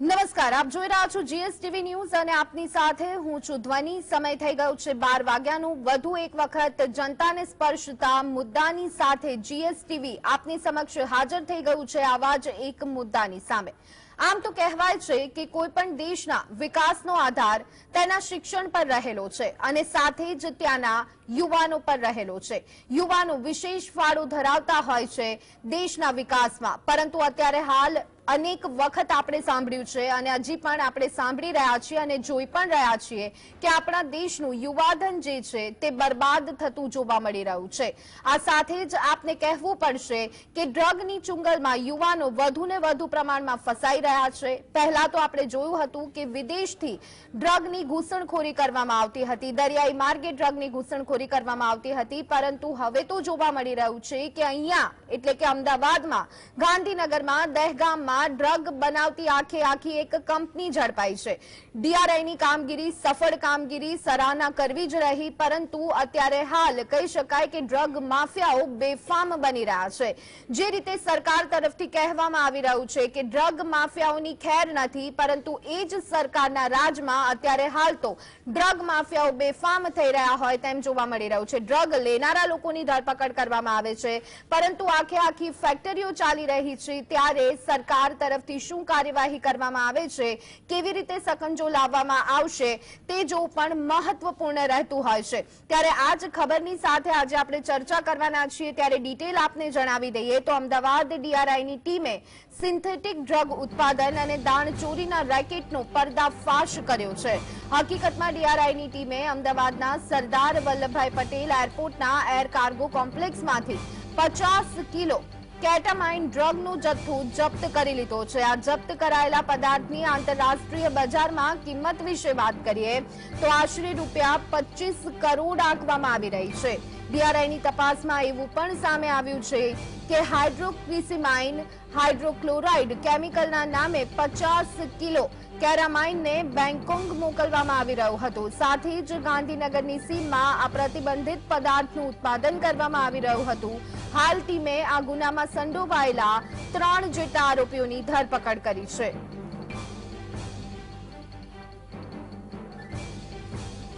નમસ્કાર, આપ જોઈ રહ્યા છો જીએસટીવી ન્યૂઝ અને આપની સાથે હું છું ધ્વની. સમય થઈ ગયો છે બાર વાગ્યાનું. વધુ એક વખત જનતાને સ્પર્શતા મુદ્દાની સાથે જીએસટીવી આપની સમક્ષ હાજર થઈ ગયું છે. આવા જ એક મુદ્દાની સામે. આમ તો કહેવાય છે કે કોઈપણ દેશના વિકાસનો આધાર તેના શિક્ષણ પર રહેલો છે અને સાથે જ ત્યાંના યુવાનો પર રહેલો છે. યુવાનો વિશેષ ફાળો ધરાવતા હોય છે દેશના વિકાસમાં. પરંતુ અત્યારે હાલ અનેક વખત આપણે સાંભળ્યું છે અને હજી પણ આપણે સાંભળી રહ્યા છીએ અને જોઈ પણ રહ્યા છીએ કે આપણા દેશનું યુવાધન જે છે તે બરબાદ થતું જોવા મળી રહ્યું છે. આ સાથે જ આપને કહેવું પડશે કે ડ્રગની ચુંગલમાં યુવાનો વધુ ને વધુ પ્રમાણમાં ફસાઈ રહ્યા છે. પહેલા તો આપણે જોયું હતું કે વિદેશથી ડ્રગની ઘૂસણખોરી કરવામાં આવતી હતી. દરિયાઈ માર્ગે ડ્રગની ઘૂસણખોરી કરવામાં આવતી હતી પરંતુ હવે તો જોવા મળી રહ્યું છે કે અહીંયા એટલે કે અમદાવાદમાં, ગાંધીનગરમાં, દહેગામમાં ડ્રગ બનાવતી આખે આખી એક કંપની ઝડપાઈ છે. ડીઆરઆઈની કામગીરી સફળ કામગીરી સરાહના કરવી જ રહી, પરંતુ અત્યારે હાલ કહી શકાય કે ડ્રગ માફિયાઓ બેફામ બની રહ્યા છે. જે રીતે સરકાર તરફથી કહેવામાં આવી રહ્યું છે કે ડ્રગ માફિયાઓની ખેર નથી, પરંતુ એ જ સરકારના રાજમાં અત્યારે હાલ તો ડ્રગ માફિયાઓ બેફામ થઈ રહ્યા હોય તેમ જોવા મળી રહ્યું છે. ડ્રગ લેનારા લોકોની ધરપકડ કરવામાં આવે છે, પરંતુ આખે આખી ફેક્ટરીઓ ચાલી રહી છે, ત્યારે સરકાર તરફથી શું કાર્યવાહી કરવામાં આવે છે, કેવી રીતે સકંજો લાવવામાં આવશે, તે જો પણ મહત્વપૂર્ણ રહેતું હોય છે. ત્યારે આ જ ખબરની સાથે આજે આપણે ચર્ચા કરવાના છીએ, ત્યારે ડિટેલ આપને જણાવી દઈએ તો અમદાવાદ ડીઆરઆઈની ટીમે સિન્થેટિક ડ્રગ ઉત્પાદન અને દાણચોરીના રેકેટનો પર્દાફાશ કર્યો છે. હકીકતમાં ડીઆરઆઈની ટીમે અમદાવાદના સરદાર વલ્લભભાઈ પટેલ એરપોર્ટના એર કાર્ગો કોમ્પ્લેક્સમાંથી પચાસ કિલો કેટામાઇન ડ્રગનો જથ્થો જપ્ત કરી લીધો છે. આ જપ્ત કરાયેલા પદાર્થની આંતરરાષ્ટ્રીય બજારમાં કિંમત વિશે વાત કરીએ તો આશરે રૂપિયા પચીસ કરોડ આંકવામાં આવી રહી છે. ડીઆરઆઈની તપાસમાં એવું પણ સામે આવ્યું છે કે હાઇડ્રોક્વિસિમાઇન, હાઇડ્રોક્લોરાઇડ કેમિકલના નામે પચાસ કિલો કેરામાઇનને બેંકોંગ મોકલવામાં આવી રહ્યું હતું. સાથે જ ગાંધીનગરની સીમમાં આ પ્રતિબંધિત પદાર્થનું ઉત્પાદન કરવામાં આવી રહ્યું હતું. હાલ ટીમે આ ગુનામાં સંડોવાયેલા ત્રણ જેટલા આરોપીઓની ધરપકડ કરી છે.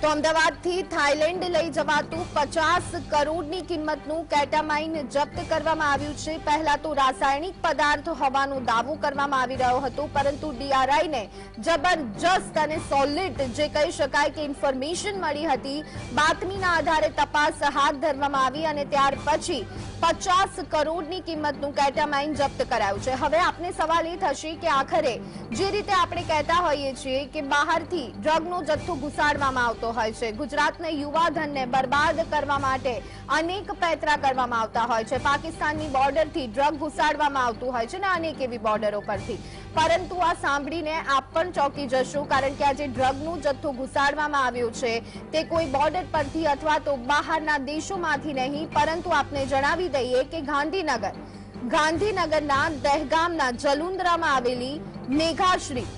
તો અમદાવાદથી થાઇલેન્ડ લઈ જવાતું પચાસ કરોડની કિંમતનું કેટામાઇન જપ્ત કરવામાં આવ્યું છે. પહેલા તો રાસાયણિક પદાર્થ હોવાનો દાવો કરવામાં આવી રહ્યો હતો, પરંતુ ડીઆરઆઈને જબરજસ્ત અને સોલિડ જે કહી શકાય કે ઇન્ફોર્મેશન મળી હતી. બાતમીના આધારે તપાસ હાથ ધરવામાં આવી અને ત્યાર પછી પચાસ કરોડની કિંમતનું કેટામાઇન જપ્ત કરાયું છે. હવે આપને સવાલ એ થશે કે આખરે જે રીતે આપણે કહેતા હોઈએ છીએ કે બહારથી ડ્રગનો જથ્થો ઘુસાડવામાં આવતો હોય છે. ગુજરાતના યુવાધનને બરબાદ કરવા માટે અનેક પેતરા કરવામાં આવતા હોય છે. પાકિસ્તાનની બોર્ડરથી ડ્રગ ઘુસાડવામાં આવતું હોય છે ને અનેક એવી બોર્ડરો પરથી. પરંતુ આ સાંભળીને આપ પણ ચોંકી જશો, કારણ કે આ જે ડ્રગનું જથ્થો ઘુસાડવામાં આવ્યો છે. તે કોઈ બોર્ડર પરથી અથવા તો બહારના દેશોમાંથી નહીં, પરંતુ આપને જણાવી દઈએ કે ગાંધીનગર, ગાંધીનગરના દહેગામના જલુંદરામાં આવેલી મેઘાશ્રી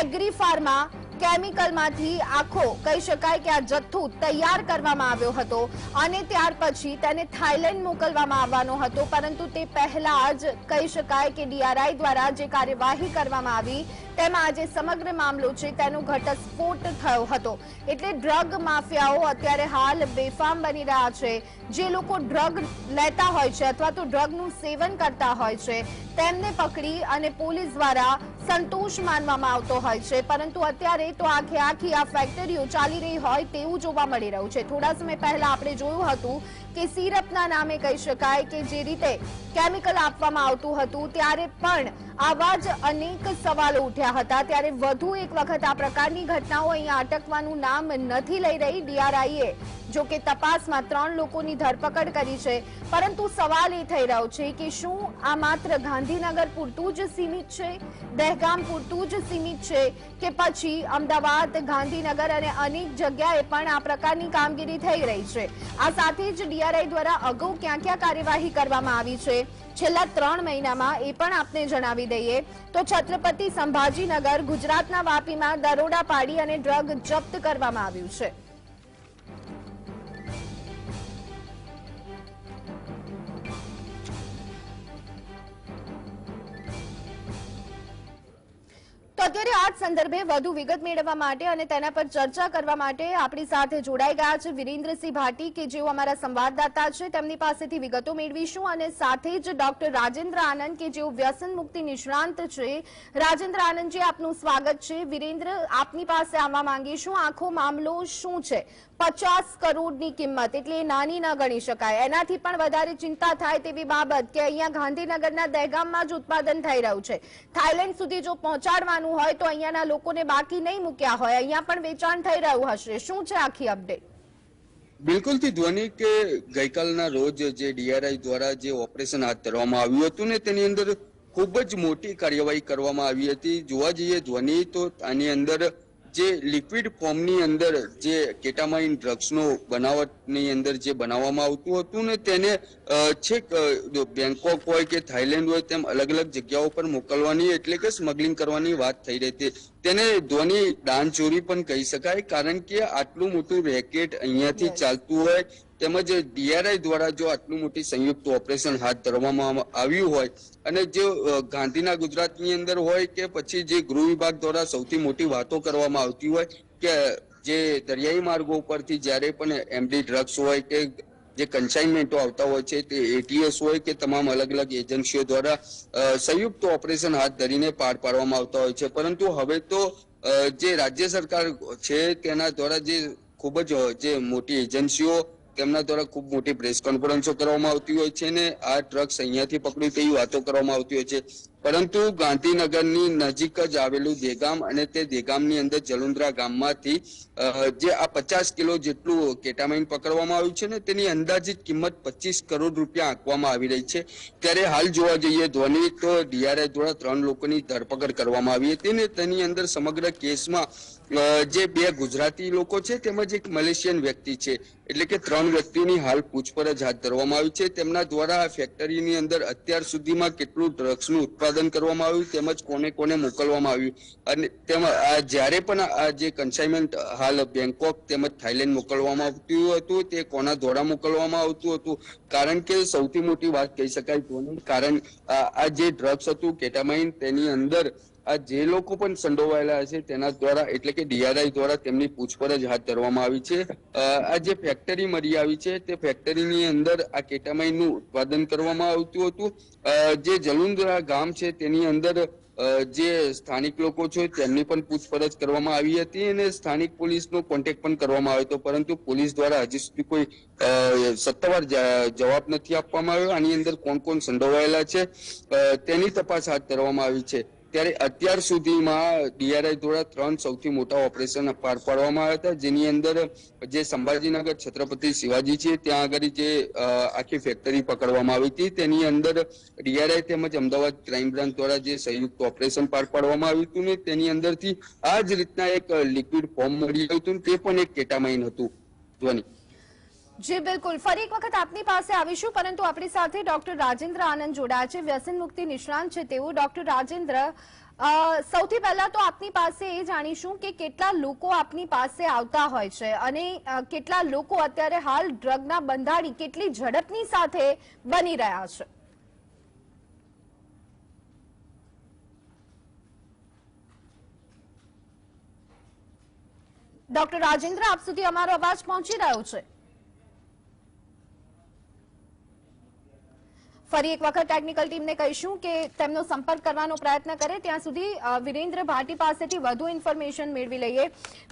એગ્રી ફાર્મા કેમિકલમાંથી આખો, કહી શકાય કે આ જથ્થો તૈયાર કરવામાં આવ્યો હતો અને ત્યાર પછી તેને થાઇલેન્ડ મોકલવામાં આવવાનો હતો, પરંતુ તે પહેલા જ કહી શકાય કે ડીઆરઆઈ દ્વારા જે કાર્યવાહી કરવામાં આવી તેમાં આજે સમગ્ર મામલો છે, તેનો ઘટસ્ફોટ થયો હતો. એટલે ડ્રગ માફિયાઓ અત્યારે હાલ બેફામ બની રહ્યા છે. જે લોકો ડ્રગ લેતા હોય છે અથવા તો ડ્રગનું સેવન કરતા હોય છે, તેમને પકડી અને પોલીસ દ્વારા સંતોષ માનવામાં આવતો હોય છે. પરંતુ અત્યારે તો આખે આખી આ ફેક્ટરીઓ ચાલી રહી હોય તેવું જોવા મળી રહ્યું છે. થોડા સમય પહેલા આપણે જોયું હતું કે સિરપના નામે કહી શકાય કે જે રીતે કેમિકલ આપવામાં આવતું હતું, ત્યારે પણ આવા જ અનેક સવાલો ઉઠ્યા હતા. ત્યારે વધુ એક વખત આ પ્રકારની ઘટનાઓ અહીંયા અટકવાનું નામ નથી લઈ રહી. ડીઆરઆઈએ જો કે તપાસમાં ત્રણ લોકોની ધરપકડ કરી છે. પરંતુ સવાલ એ થઈ રહ્યો છે કે શું આ માત્ર ગાંધીનગર પૂરતું જ સીમિત છે, દહેગામ પૂરતું જ સીમિત છે કે પછી અમદાવાદ, ગાંધીનગર અને અનેક જગ્યાએ પણ આ પ્રકારની કામગીરી થઈ રહી છે? આ સાથે જ ડીઆરઆઈ દ્વારા અગાઉ ક્યાં ક્યાં કાર્યવાહી કરવામાં આવી છે? છેલ્લા ત્રણ મહિનામાં એ પણ આપને જણાવી દઈએ તો છત્રપતિ સંભાજીનગર, ગુજરાતના વાપીમાં દરોડા પાડી અને ડ્રગ જપ્ત કરવામાં આવ્યું છે. તો અત્યારે આ સંદર્ભે વધુ વિગત મેળવવા માટે અને તેના પર ચર્ચા કરવા માટે આપણી સાથે જોડાઈ ગયા છે વિરેન્દ્રસિંહ ભાટી, કે જેઓ અમારા સંવાદદાતા છે. તેમની પાસેથી વિગતો મેળવીશું અને સાથે જ ડોક્ટર રાજેન્દ્ર આનંદ, કે જેઓ વ્યસન મુક્તિ નિષ્ણાંત છે. રાજેન્દ્ર આનંદજી, આપનું સ્વાગત છે. વિરેન્દ્ર, આપની પાસે આવવા માંગીશું. આખો મામલો શું છે? પચાસ કરોડની કિંમત, એટલે નાની ન ગણી શકાય. એનાથી પણ વધારે ચિંતા થાય તેવી બાબત કે અહીંયા ગાંધીનગરના દહેગામમાં જ ઉત્પાદન થઈ રહ્યું છે. થાઈલેન્ડ સુધી જો પહોંચાડવાનું હોય તો અહીંયાના લોકોને બાકી નહીં મૂક્યા હોય. અહીંયા પણ વેચાણ થઈ રહ્યું હશે. શું છે આખી અપડેટ? બિલકુલથી ધ્વનિ કે ગઈકાલના રોજ જે ડીઆરઆઈ દ્વારા જે ઓપરેશન હાથ ધરવામાં આવ્યું હતું ને તેની અંદર ખૂબ જ મોટી કાર્યવાહી કરવામાં આવી હતી. જોવા જઈએ ધ્વનિ તો આની અંદર જે લિક્વિડ ફોર્મની અંદર જે કેટામાઇન ડ્રગ્સનો બનાવટની અંદર જે બનાવવામાં આવતું હતું ને તેને છેક બેંકોક હોય કે થાઈલેન્ડ હોય તેમ અલગ અલગ જગ્યાઓ પર મોકલવાની એટલે કે સ્મગલિંગ કરવાની વાત થઈ રહી હતી. તેને ધોની દાન ચોરી પણ કહી શકાય કારણ કે આટલું મોટું રેકેટ અહીંયાથી ચાલતું હોય તેમજ ડીઆરઆઈ દ્વારા જો આટલું મોટી સંયુક્ત ઓપરેશન હાથ ધરવામાં આવ્યું હોય અને જે ગાંધીના ગુજરાતની અંદર હોય કે પછી જે ગૃહ વિભાગ દ્વારા સૌથી મોટી વાતો કરવામાં આવતી હોય કે જે દરિયાઈ માર્ગો ઉપરથી જ્યારે પણ એમડી ડ્રગ્સ હોય કે જે કન્સાઇનમેન્ટો આવતા હોય છે તે એટીએસ હોય કે તમામ અલગ અલગ એજન્સીઓ દ્વારા સંયુક્ત ઓપરેશન હાથ ધરીને પાર પાડવામાં આવતા હોય છે. પરંતુ હવે તો જે રાજ્ય સરકાર છે તેના દ્વારા જે ખૂબ જ જે મોટી એજન્સીઓ તેમના દ્વારા ખૂબ મોટી પ્રેસ કોન્ફરન્સો કરવામાં આવતી હોય છે ને આ ટ્રક્સ અહીંયાથી પકડ્યું તેવી વાતો કરવામાં આવતી હોય છે. પરંતુ ગાંધીનગરની નજીક જ આવેલું દેગામ અને તે દેગામની અંદર જલુંદ્રા ગામમાંથી જે આ પચાસ કિલો જેટલું કેટામાઇન પકડવામાં આવ્યું છે ને, તેની અંદાજિત કિંમત પચીસ કરોડ રૂપિયા આંકવામાં આવી રહી છે. ત્યારે હાલ જોવા જઈએ ધોની તો ડીઆરઆઈ દ્વારા ત્રણ લોકોની ધરપકડ કરવામાં આવી હતી ને, તેની અંદર સમગ્ર કેસમાં જે બે ગુજરાતી લોકો છે, તેમજ એક મલેશિયન વ્યક્તિ છે. એટલે કે ત્રણ વ્યક્તિની હાલ પૂછપરછ હાથ ધરવામાં આવી છે. તેમના દ્વારા ફેક્ટરીની અંદર અત્યાર સુધીમાં કેટલું ડ્રગ્સનું ઉત્પાદન કરવામાં આવ્યું, તેમજ કોને કોને મોકલવામાં આવ્યું. અને તેમાં, આ જ્યારે પણ આ જે કન્સાઇનમેન્ટ હાલ બેંકોક તેમજ થાઈલેન્ડ મોકલવામાં આવતું હતું, તે કોના દ્વારા મોકલવામાં આવતું હતું? કારણ કે સૌથી મોટી વાત કહી શકાય કોની કારણ આ જે ડ્રગ્સ હતું, કેટામાઇન, તેની અંદર આ જે લોકો પણ સંડોવાયેલા છે તેના દ્વારા, એટલે કે ડીઆરઆઈ દ્વારા તેમની પૂછપરછ હાથ ધરવામાં આવી છે. આ જે ફેક્ટરી મળી આવી છે, તે ફેક્ટરીની અંદર આ કેટામાઇનનું ઉત્પાદન કરવામાં આવતું હતું. જે જલુંદરા ગામ છે, તેની અંદર જે સ્થાનિક લોકો છે, તેમની પણ પૂછપરછ કરવામાં આવી હતી અને સ્થાનિક પોલીસનો કોન્ટેક્ટ પણ કરવામાં આવ્યો હતો. પરંતુ પોલીસ દ્વારા હજી સુધી કોઈ સત્તાવાર જવાબ નથી આપવામાં આવ્યો. આની અંદર કોણ કોણ સંડોવાયેલા છે તેની તપાસ હાથ ધરવામાં આવી છે. ત્યારે અત્યાર સુધીમાં ડીઆરઆઈ દ્વારા ત્રણ સૌથી મોટા ઓપરેશન પાર પાડવામાં આવ્યા હતા, જેની અંદર જે સંભાજીનગર છત્રપતિ શિવાજી છે, ત્યાં આગળ જે આખી ફેક્ટરી પકડવામાં આવી હતી. તેની અંદર ડીઆરઆઈ તેમજ અમદાવાદ ક્રાઇમ બ્રાન્ચ દ્વારા જે સંયુક્ત ઓપરેશન પાર પાડવામાં આવ્યું હતું ને, તેની અંદરથી આ જ રીતના એક લિક્વિડ ફોર્મ મળી આવ્યું હતું તે પણ એક કેટામાઇન હતું ધ્વનિ. જી, બિલકુલ. ફરી એક વખત આપની પાસે આવીશું, પરંતુ આપણી સાથે ડોક્ટર રાજેન્દ્ર આનંદ જોડાયા છે. વ્યસન મુક્તિ નિષ્ણાંત છે તેઓ. ડોક્ટર રાજેન્દ્ર સૌથી પહેલા તો આપની પાસે એ જાણીશું કે કેટલા લોકો આપની પાસે આવતા હોય છે અને કેટલા લોકો અત્યારે હાલ ડ્રગના બંધાણી કેટલી ઝડપની સાથે બની રહ્યા છે. ડોક્ટર રાજેન્દ્ર, આપ સુધી અમારો અવાજ પહોંચી રહ્યો છે? ફરી એક વખત ટેકનિકલ ટીમને કહીશું કે તેમનો સંપર્ક કરવાનો પ્રયત્ન કરે. ત્યાં સુધી વિરેન્દ્ર ભાટી પાસેથી વધુ ઇન્ફોર્મેશન મેળવી લઈએ.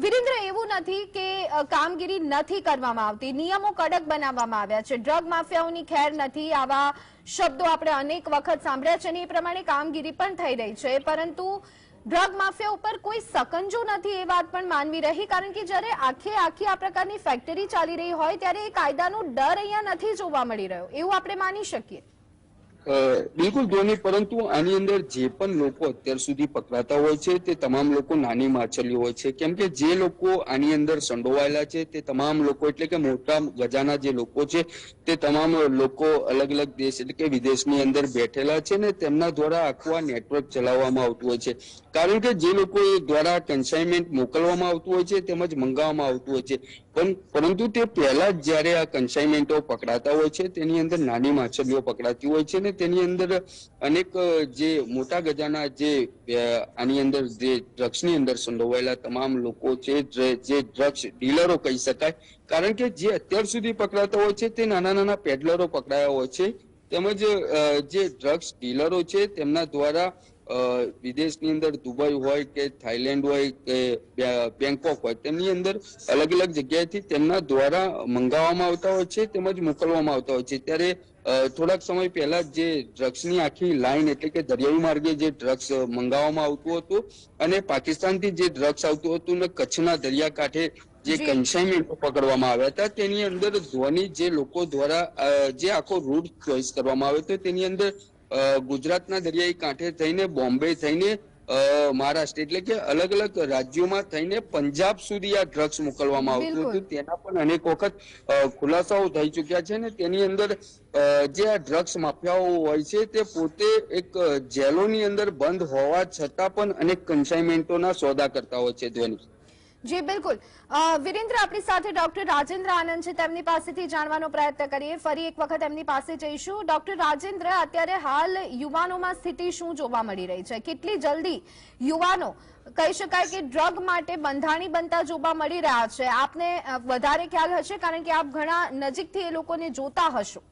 વિરેન્દ્ર, એવું નથી કે કામગીરી નથી કરવામાં આવતી. નિયમો કડક બનાવવામાં આવ્યા છે. ડ્રગ માફિયાઓની ખેર નથી. આવા શબ્દો આપણે અનેક વખત સાંભળ્યા છે અને એ પ્રમાણે કામગીરી પણ થઈ રહી છે. પરંતુ ડ્રગ માફિયા ઉપર કોઈ સકંજો નથી એ વાત પણ માનવી રહી. કારણ કે જ્યારે આખે આખી આ પ્રકારની ફેક્ટરી ચાલી રહી હોય, ત્યારે એ કાયદાનો ડર અહીંયા નથી જોવા મળી રહ્યો. એવું આપણે માની શકીએ. બિલકુલ ધોની પરંતુ આની અંદર જે પણ લોકો અત્યાર સુધી પકડાતા હોય છે, તે તમામ લોકો નાની માછલીઓ હોય છે. કેમ કે જે લોકો આની અંદર સંડોવાયેલા છે, તે તમામ લોકો, એટલે કે મોટા ગજાના જે લોકો છે, તે તમામ લોકો અલગ અલગ દેશ, એટલે કે વિદેશની અંદર બેઠેલા છે ને તેમના દ્વારા આખું આ નેટવર્ક ચલાવવામાં આવતું હોય છે. કારણ કે જે લોકો એ દ્વારા કન્સાઇનમેન્ટ મોકલવામાં આવતું હોય છે, તેમજ મંગાવવામાં આવતું હોય છે. પણ પરંતુ તે પહેલા જ જ્યારે આ કન્સાઇનમેન્ટો પકડાતા હોય છે, તેની અંદર નાની માછલીઓ પકડાતી હોય છે ને તેની અંદર અનેક જે મોટા ગજાના જે આની અંદર જે ડ્રગ્સની અંદર સંડોવાયેલા તમામ લોકો છે, જે ડ્રગ્સ ડીલરો કહી શકાય. કારણ કે જે અત્યાર સુધી પકડાતા હોય છે, તે નાના નાના પેડલરો પકડાયા હોય છે. તેમજ જે ડ્રગ્સ ડીલરો છે, તેમના દ્વારા વિદેશની અંદર દુબઈ હોય કે થાઈલેન્ડ હોય કે બેંકોક હોય, તેમની અંદર અલગ અલગ જગ્યાએથી તેમના દ્વારા મંગાવવામાં આવતા હોય છે, તેમજ મોકલવામાં આવતા હોય છે. ત્યારે થોડાક સમય પહેલા જે ડ્રગ્સની આખી લાઈન એટલે કે દરિયાઈ માર્ગે જે ડ્રગ્સ મંગાવવામાં આવતું હતું અને પાકિસ્તાનથી જે ડ્રગ્સ આવતું હતું ને કચ્છના દરિયાકાંઠે જે કન્સાઇનમેન્ટ પકડવામાં આવ્યા હતા તેની અંદર ધ્વનિ જે લોકો દ્વારા જે આખો રૂટ ચોઈસ કરવામાં આવ્યો હતો તેની અંદર ગુજરાતના દરિયાઈ કાંઠે થઈને બોમ્બે થઈને મહારાષ્ટ્ર એટલે કે અલગ અલગ રાજ્યોમાં થઈને પંજાબ સુધી આ ડ્રગ્સ મોકલવામાં આવતું હતું. તેના પણ અનેક વખત ખુલાસાઓ થઈ ચુક્યા છે ને તેની અંદર જે આ ડ્રગ્સ માફિયાઓ હોય છે તે પોતે એક જેલોની અંદર બંધ હોવા છતાં પણ અનેક કન્સાઇનમેન્ટોના સોદા કરતા હોય છે ધ્વનિ. જી, બિલકુલ. વિરેન્દ્ર, આપણી સાથે ડોક્ટર રાજેન્દ્ર આનંદ છે. તેમની પાસેથી જાણવાનો પ્રયત્ન કરીએ. ફરી એક વખત એમની પાસે જઈશું. ડોક્ટર રાજેન્દ્ર, અત્યારે હાલ યુવાનોમાં સ્થિતિ શું જોવા મળી રહી છે? કેટલી જલ્દી યુવાનો, કહી શકાય કે ડ્રગ માટે બંધાણી બનતા જોવા મળી રહ્યા છે? આપને વધારે ખ્યાલ હશે કારણ કે આપ ઘણા નજીકથી એ લોકોને જોતા હશો.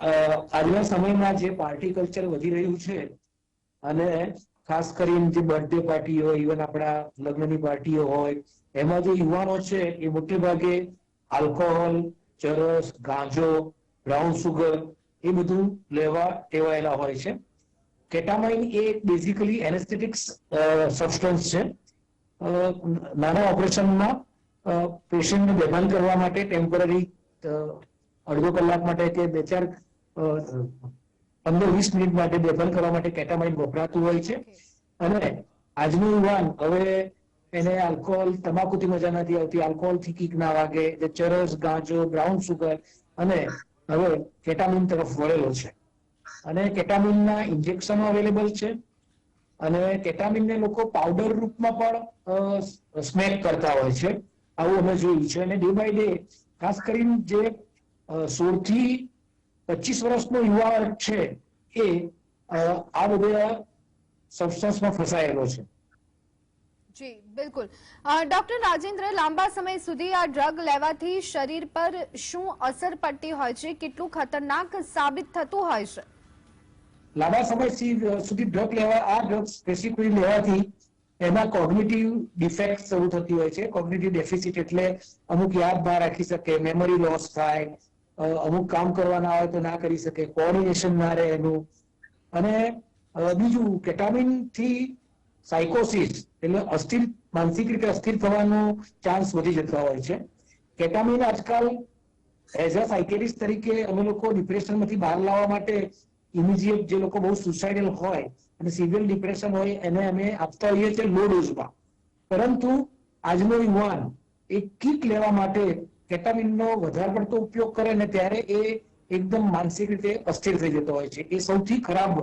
આજના સમયમાં જે પાર્ટી કલ્ચર વધી રહ્યું છે અને ખાસ કરીને જે બર્થડે પાર્ટી હોય ઇવન આપણા લગ્નની પાર્ટીઓ હોય, એમાં જે યુવાનો છે, એ મોટે ભાગે આલ્કોહોલ ચરસ, ગાંજો બ્રાઉન સુગર એ બધું લેવા ટેવાયેલા હોય છે. કેટામાઇન એ બેઝિકલી એનેસ્થેટિક્સ સબસ્ટન્સ છે. નાના ઓપરેશનમાં પેશન્ટને બેભાન કરવા માટે ટેમ્પરરી અડધો કલાક માટે કે બે ચાર પંદર વીસ મિનિટ માટે બેફલ કરવા માટે કેટામાઇન વપરાતું હોય છે. અને આજનું યુવાન હવે એને આલ્કોહોલ તમાકુથી મજા નથી આવતી આલ્કોહોલથી કીક ના વાગે એટલે ચરસ ગાંજો બ્રાઉન સુગર અને હવે કેટામિન તરફ વળેલો છે. અને કેટામિનના ઇન્જેક્શનો અવેલેબલ છે અને કેટામિનને લોકો પાવડર રૂપમાં પણ સ્મેક કરતા હોય છે. આવું અમે જોયું છે અને ડે બાય ડે ખાસ કરીને જે સોળથી પચીસ વર્ષનો યુવા છે એ આ બધા સબસ્ટન્સમાં ફસાયેલો છે. જી બિલકુલ. ડોક્ટર રાજેન્દ્ર લાંબા સમય સુધી આ ડ્રગ લેવાથી શરીર પર શું અસર પડતી હોય છે? કેટલું ખતરનાક સાબિત થતું હોય છે? લાંબા સમય સુધી ડ્રગ લેવા આ ડ્રગ સ્પેસિફિકલી લેવાથી એમાં કોગ્નિટિવ ડિફેક્ટ શરૂ થતી હોય છે. કોગ્નિટિવ ડેફિસિટ એટલે અમુક યાદ ના રાખી શકે મેમરી લોસ થાય અમુક કામ કરવાના હોય તો ના કરી શકે કોઓર્ડિનેશન ના રહે એનું. અને બીજું કેટામિનથી સાયકોસિસ એટલે અસ્થિર, માનસિક રીતે અસ્થિર થવાનો ચાન્સ વધી જતો હોય છે. કેટામિન આજકાલ એઝ અ સાયકેટિસ્ટ તરીકે અમે લોકો ડિપ્રેશનમાંથી બહાર લાવવા માટે ઇમિજિએટ જે લોકો બહુ સુસાઇડલ હોય અને સિવિયર ડિપ્રેશન હોય, એને અમે આપતા હોઈએ છીએ લો ડોઝમાં પરંતુ આજનો યુવાન એ કિક લેવા માટે કેટામિનનો વધારે પડતો ઉપયોગ કરે ને ત્યારે એ એકદમ માનસિક રીતે અસ્થિર થઈ જતો હોય છે. એ સૌથી ખરાબ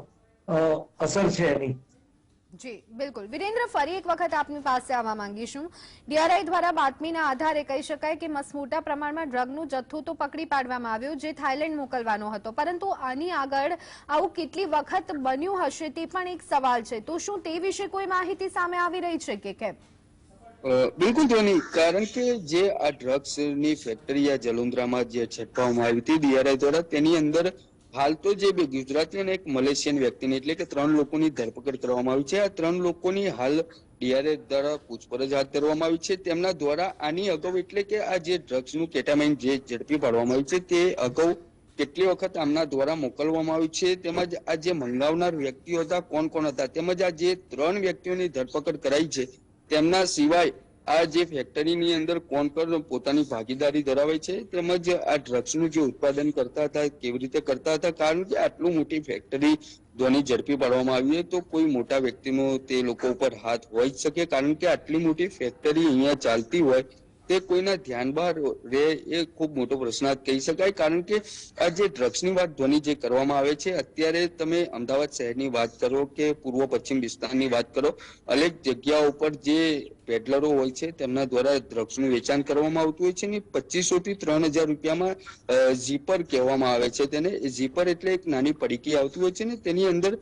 અસર છે એની. જી, બિલકુલ. વિરેન્દ્ર, ફરી એક વખત આપની પાસે આવવા માંગીશું. ડીઆરઆઈ દ્વારા બાતમીના આધારે કહી શકાય કે મોટા પ્રમાણમાં ડ્રગનું જથ્થો તો પકડી પાડવામાં આવ્યો, જે થાઇલેન્ડ મોકલવાનો હતો. પરંતુ આની આગળ આવું કેટલી વખત બન્યું હશે તે પણ એક સવાલ છે. તો શું તે વિશે કોઈ માહિતી સામે આવી રહી છે કે કેમ? બિલકુલ ધોની કારણ કે જે આ ડ્રગ્સની ફેક્ટરી આ જલોંદ્રામાં જે છટકાવવામાં આવી હતી ડીઆરઆઈ દ્વારા, તેની અંદર હાલ તો જે બે ગુજરાતી અને એક મલેશિયન વ્યક્તિની, એટલે કે ત્રણ લોકોની ધરપકડ કરવામાં આવી છે. આ ત્રણ લોકોની હાલ ડીઆરઆઈ દ્વારા પૂછપરછ હાથ ધરવામાં આવી છે. તેમના દ્વારા આની અગાઉ, એટલે કે આ જે ડ્રગ્સનું કેટામાઇન જે ઝડપી પાડવામાં આવ્યું છે, તે અગાઉ કેટલી વખત આમના દ્વારા મોકલવામાં આવ્યું છે? તેમજ આ જે મંગાવનાર વ્યક્તિઓ હતા કોણ કોણ હતા? તેમજ આ જે ત્રણ વ્યક્તિઓની ધરપકડ કરાઈ છે તેમના સિવાય આ જે ફેક્ટરીની અંદર કોણ કોણ પોતાની ભાગીદારી ધરાવે છે, તેમજ આ ડ્રગ્સનું જે ઉત્પાદન કરતા હતા, કેવી રીતે કરતા હતા, કારણ કે આટલું મોટી ફેક્ટરી ધ્વનિ ઝડપી પાડવામાં આવી તો કોઈ મોટા વ્યક્તિનો તે લોકો ઉપર હાથ જ શકે, કારણ કે આટલી મોટી ફેક્ટરી અહીંયા ચાલતી હોય તે કોઈના ધ્યાન બહાર રહે એ ખૂબ મોટો પ્રશ્નાર્થ કહી શકાય. કારણ કે આ જે ડ્રગ્સની વાત ધ્વનિ જે કરવામાં આવે છે, અત્યારે તમે અમદાવાદ શહેરની વાત કરો કે પૂર્વ પશ્ચિમ વિસ્તારની વાત કરો અનેક જગ્યાઓ ઉપર જે પેડલરો હોય છે, તેમના દ્વારા ડ્રગ્સનું વેચાણ કરવામાં આવતું હોય છે ને પચીસો થી ત્રણ હજાર રૂપિયામાં ઝીપર કહેવામાં આવે છે તેને. ઝીપર એટલે એક નાની પડીકી આવતી હોય છે ને તેની અંદર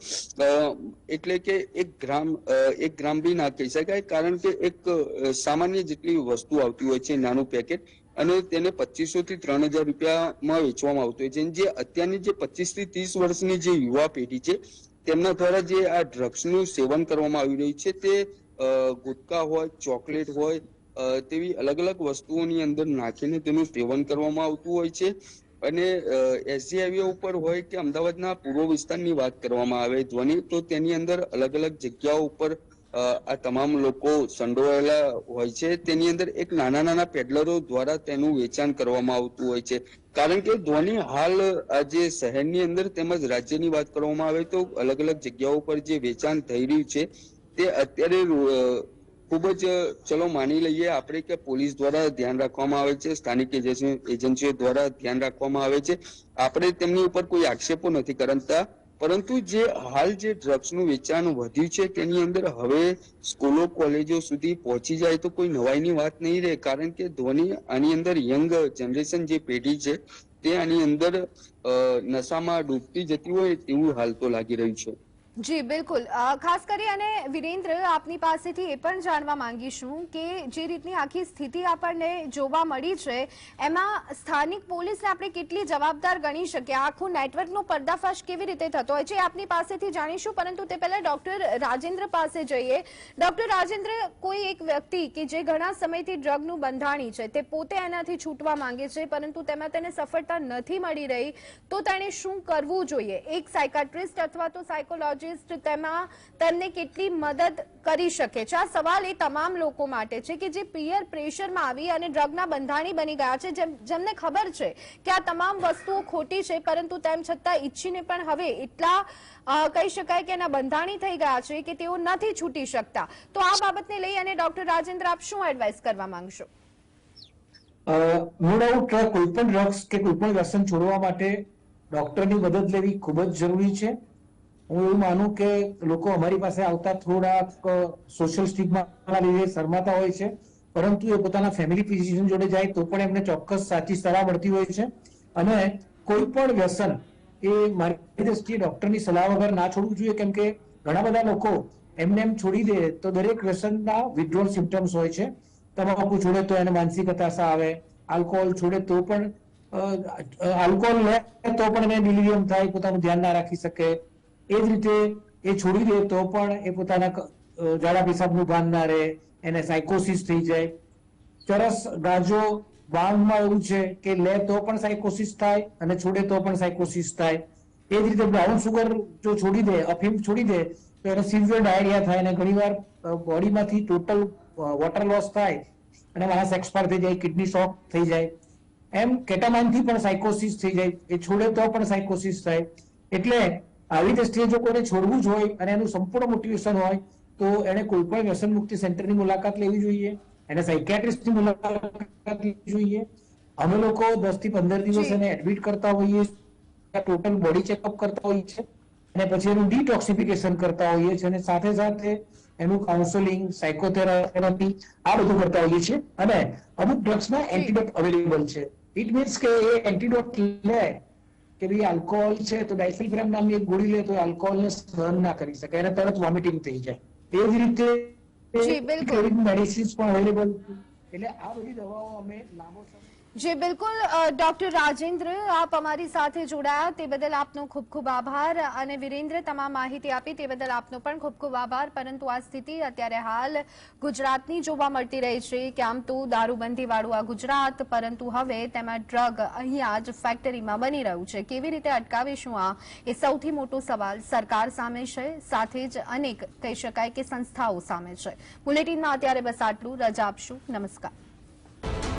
એટલે કે એક ગ્રામ એક ગ્રામ બી ના કહી શકાય કારણ કે એક સામાન્ય જેટલી વસ્તુ આવતી હોય છે, નાનું પેકેટ, અને તેને પચીસો થી ત્રણ હજાર રૂપિયામાં વેચવામાં આવતું હોય છે. જે અત્યારની જે પચીસથી ત્રીસ વર્ષની જે યુવા પેઢી છે, તેમના દ્વારા જે આ ડ્રગ્સનું સેવન કરવામાં આવી રહ્યું છે, તે ગુટકા હોય, ચોકલેટ હોય તેવી અલગ અલગ વસ્તુઓની અંદર નાખીને તેનું સેવન કરવામાં આવતું હોય છે. અને એસજી ઉપર હોય કે અમદાવાદના પૂર્વ વિસ્તારની વાત કરવામાં આવે ધ્વનિ, તો તેની અંદર અલગ અલગ જગ્યાઓ ઉપર આ તમામ લોકો સંડોવાયેલા હોય છે. તેની અંદર એક નાના નાના પેડલરો દ્વારા તેનું વેચાણ કરવામાં આવતું હોય છે. કારણ કે ધ્વનિ હાલ આજે શહેરની અંદર તેમજ રાજ્યની વાત કરવામાં આવે તો અલગ અલગ જગ્યાઓ પર જે વેચાણ થઈ રહ્યું છે તે અત્યારે ખૂબ જ, ચલો માની લઈએ આપણે કે પોલીસ દ્વારા ધ્યાન રાખવામાં આવે છે, સ્થાનિક એજન્સી- એજન્સીઓ દ્વારા ધ્યાન રાખવામાં આવે છે. આપણે તેમની ઉપર કોઈ આક્ષેપો નથી કરતા, પરંતુ જે હાલ જે ડ્રગ્સનું વેચાણ વધ્યું છે તેની અંદર હવે સ્કૂલો, કોલેજો સુધી પહોંચી જાય તો કોઈ નવાઈની વાત નહીં રહે, કારણ કે ધોની આની અંદર યંગ જનરેશન જે પેઢી છે તે આની અંદર નશામાં ડૂબતી જતી હોય તેવું હાલ તો લાગી રહ્યું છે. જી, બિલકુલ. ખાસ કરી અને વિરેન્દ્ર, આપની પાસેથી એ પણ જાણવા માંગીશું કે જે રીતની આખી સ્થિતિ આપણને જોવા મળી છે, એમાં સ્થાનિક પોલીસને આપણે કેટલી જવાબદાર ગણી શકીએ? આખું નેટવર્કનો પર્દાફાશ કેવી રીતે થતો હોય છે આપની પાસેથી જાણીશું, પરંતુ તે પહેલા ડોક્ટર રાજેન્દ્ર પાસે જઈએ. ડોક્ટર રાજેન્દ્ર, કોઈ એક વ્યક્તિ કે જે ઘણા સમયથી ડ્રગનું બંધાણી છે, તે પોતે એનાથી છૂટવા માંગે છે, પરંતુ તેમાં તેને સફળતા નથી મળી રહી, તો તેણે શું કરવું જોઈએ? એક સાયકાટ્રિસ્ટ અથવા તો સાયકોલોજિસ્ટ તેમાં તેમને કેટલી મદદ કરી શકે છે? આ સવાલ એ તમામ લોકો માટે છે કે જે પિયર પ્રેશરમાં આવી અને ડ્રગના બંધાણી બની ગયા છે જેમને ખબર છે કે આ તમામ વસ્તુઓ ખોટી છે, પરંતુ તેમ છતાં ઈચ્છીને પણ હવે એટલા કહી શકાય કે એના બંધાણી થઈ ગયા છે કે તેઓ નથી છૂટી શકતા. તો આ બાબતને લઈ અને ડોક્ટર રાજેન્દ્ર, આપ શું એડવાઇસ કરવા માંગશો? નો ડાઉટ કોઈ પણ ડ્રગ્સ કે કોઈ પણ વ્યસન છોડવા માટે ડોક્ટરની મદદ લેવી ખૂબ જ જરૂરી છે. હું એવું માનું કે લોકો અમારી પાસે આવતા થોડાક સોશિયલ સ્ટિગમાના લીધે શરમાતા હોય છે. પરંતુ એ પોતાના ફેમિલી ફિઝિશિયન જોડે જાય તો પણ એમને ચોક્કસ સાચી સલાહ મળતી હોય છે. અને કોઈ પણ વ્યસન એ મારી દ્રષ્ટિએ ડોક્ટરની સલાહ વગર ના છોડવું જોઈએ. કેમ કે ઘણા બધા લોકો એમને એમ છોડી દે તો દરેક વ્યસનના વિડ્રોલ સિમ્ટમ્સ હોય છે. તમાકુ છોડે તો એને માનસિક હતાશા આવે આલ્કોહોલ છોડે તો પણ આલ્કોહોલ લે તો પણ એને ડિલિરિયમ થાય, પોતાનું ધ્યાન ના રાખી શકે. એ જ રીતે એ છોડી દે તો પણ એ પોતાના જાડા પેશાબનું ભાન ના રહે, એને સાયકોસિસ થઈ જાય. ચરસ ગાજો વાંગમાં એવું છે કે લે તો પણ સાયકોસિસ થાય અને છોડે તો પણ સાયકોસિસ થાય. એ જ રીતે બ્રાઉન સુગર જો છોડી દે, અફીમ છોડી દે, તો એને સિવિયર ડાયરિયા થાય અને ઘણીવાર બોડીમાંથી ટોટલ વોટર લોસ થાય અને માણસ એક્સપાયર થઈ જાય કિડની શોક થઈ જાય. એમ કેટામાઇનથી પણ સાયકોસિસ થઈ જાય. એ છોડે તો પણ સાયકોસિસ થાય. એટલે આવી દ્રષ્ટિએ જો કોઈને છોડવું જ હોય અને એનું સંપૂર્ણ મોટિવેશન હોય તો એને કોઈ પણ વ્યસન મુક્તિ સેન્ટરની મુલાકાત લેવી જોઈએ. એને સાયકેટ્રિસ્ટની મુલાકાત લેવી જોઈએ. અમે લોકો દસથી પંદર દિવસ એને એડમિટ કરતા હોઈએ ટોટલ બોડી ચેકઅપ કરતા હોઈએ છીએ અને પછી એનું ડિટોક્સિફિકેશન કરતા હોઈએ છીએ અને સાથે સાથે એનું કાઉન્સેલિંગ સાયકોથેરાપી આ બધું કરતા હોઈએ છીએ. અને અમુક ડ્રગ્સના એન્ટીડોટ અવેલેબલ છે. ઇટ મીન્સ કે એ એન્ટીડોટ લે કે ભાઈ આલ્કોહોલ છે તો ડાયસલ્ફિરામ નામની એક ગોળી લે તો આલ્કોહોલને સહન ના કરી શકે. એને તરત વોમિટિંગ થઈ જાય. એ જ રીતે મેડિસિન્સ પણ અવેલેબલ એટલે આ બધી દવાઓ અમે લાંબો સમય જી બિલકુલ ડોક્ટર રાજેન્દ્ર આપ અમારી સાથે જોડાયા તે બદલ આપનો ખૂબ ખૂબ આભાર અને વિરેન્દ્ર તમામ માહિતી આપી તે બદલ આપનો પણ ખૂબ ખૂબ આભાર પરંતુ આ સ્થિતિ અત્યારે હાલ ગુજરાતની જોવા મળતી રહી છે કે આમ તો દારૂબંધીવાળું આ ગુજરાત પરંતુ હવે તેમાં ડ્રગ અહીંયા જ ફેક્ટરીમાં બની રહ્યું છે કેવી રીતે અટકાવીશું આ એ સૌથી મોટો સવાલ સરકાર સામે છે, સાથે જ અનેક કહી શકાય કે સંસ્થાઓ સામે છે. બુલેટિનમાં અત્યારે બસ આટલું. રજા આપશું. નમસ્કાર.